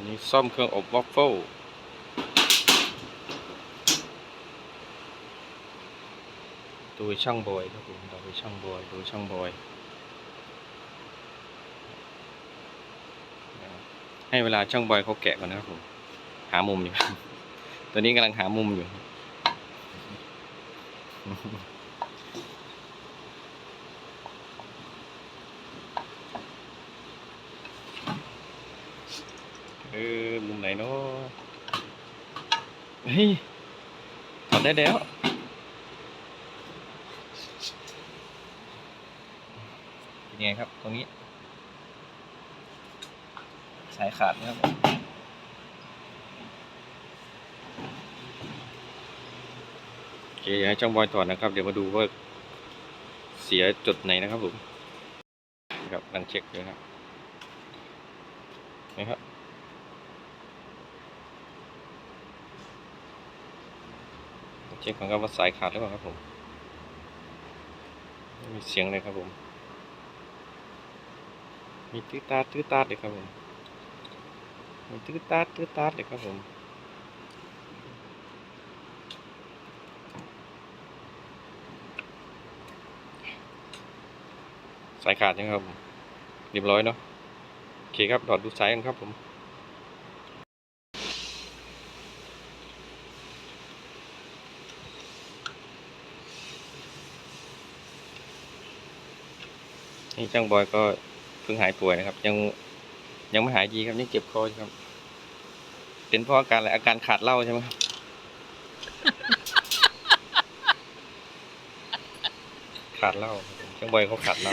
วันนี้ซ่อมเครื่องอบวอฟเฟิลโดยช่างบอยครับผมโดยช่างบอยโดยช่างบอยให้เวลาช่างบอยเขาแกะก่อนนะครับผมหามุมอยู่ตอนนี้กำลังหามุมอยู่ เออ มุม ไหนเนาะเฮ้ยถอดได้แล้วเป็นไงครับตรงนี้ สายขาดนะครับโอเคอยากให้จ้องบอยต่อนะครับ เดี๋ยวมาดูว่าเสียจุดไหนนะครับผมครับกำลังเช็คอยู่นะครับนะครับ ช็คก่อนครับว่าสายขาดหรือเปล่าครับผมไม่มีเสียงเลยครับผม มีตื้อตาตื้อตาเลยครับผม มีตื้อตาตื้อตาเลยครับผมสายขาดยังครับผมเรียบร้อยเนาะ โอเคครับถอดดูสายกันครับผม นี่ช่างบอยก็เพิ่งหายป่วยนะครับ ยังยังไม่หายดีครับยังเจ็บคอครับ เป็นเพราะอาการอะไรอาการขาดเหล้าใช่ไหมครับขาดเหล้าครับผมช่างบอยเขาขาดเหล้า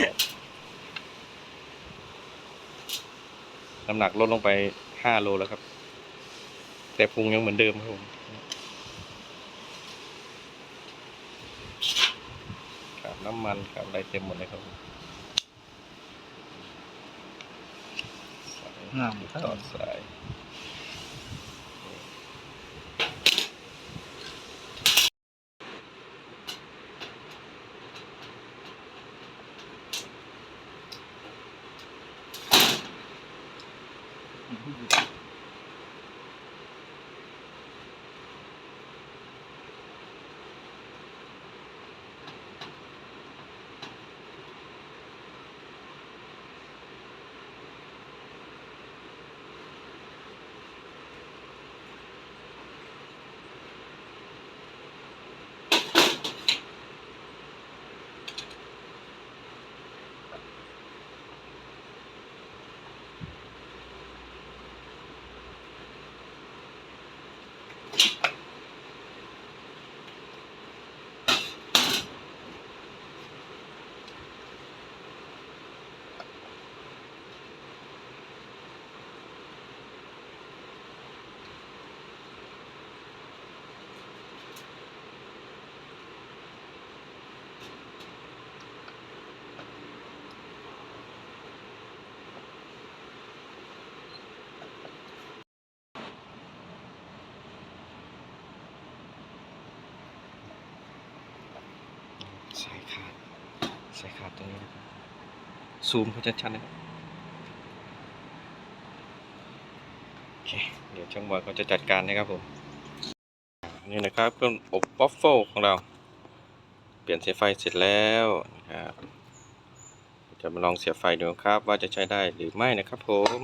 น้ำหนักลดลงไปห้าโลแล้วครับ แต่พุงยังเหมือนเดิมครับผมขาดน้ำมันขาดอะไรเต็มหมดเลยครับ ผมงามต่อสายสายขาด สายขาดตรงนี้นะครับซูมเขาจะชัดๆนะครับโอเคเดี๋ยวช่างบอยเขาจะจัดการนะครับผมนี่นะครับเครื่องอบวอฟเฟิลของเรา เปลี่ยนเสายไฟเสร็จแล้วนะครับจะมาลองเสียบไฟดูครับว่าจะใช้ได้หรือไม่นะครับผม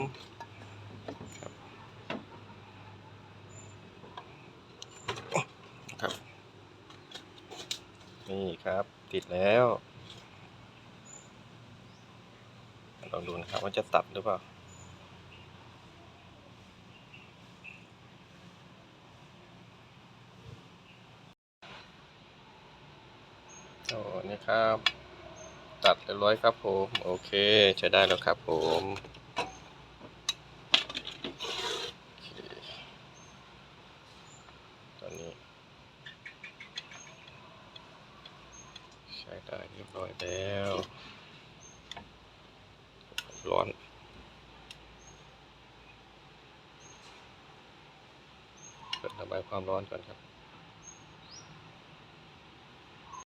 ครับ นี่ครับติดแล้ว ลองดูนะครับว่าจะตัดหรือเปล่าโอ้นี่ครับ ตัดเรียบร้อยครับผม โอเคใช้ได้แล้วครับผมตอนนี้ ใช้ได้เรียบร้อยแล้ว ร้อนเปิดระบายความร้อนก่อนครับ